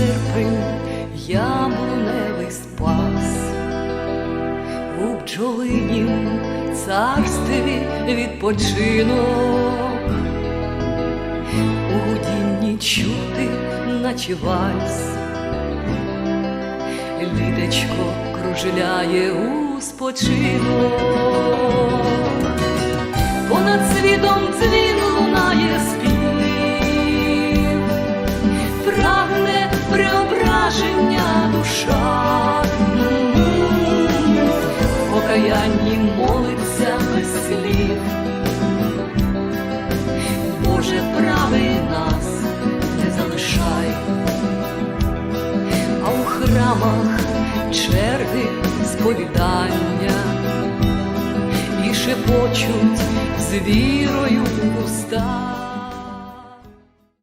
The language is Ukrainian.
серпень яблуневий спас, у бджолинім царстві відпочинок, у гудінні чути, наче вальс, літечко кружляє у спочинок, понад світом дзвін. Преображення душа, покаянні молиться без слів. Боже, правий нас не залишай, а у храмах черги сповідання і шепочуть з вірою в уста.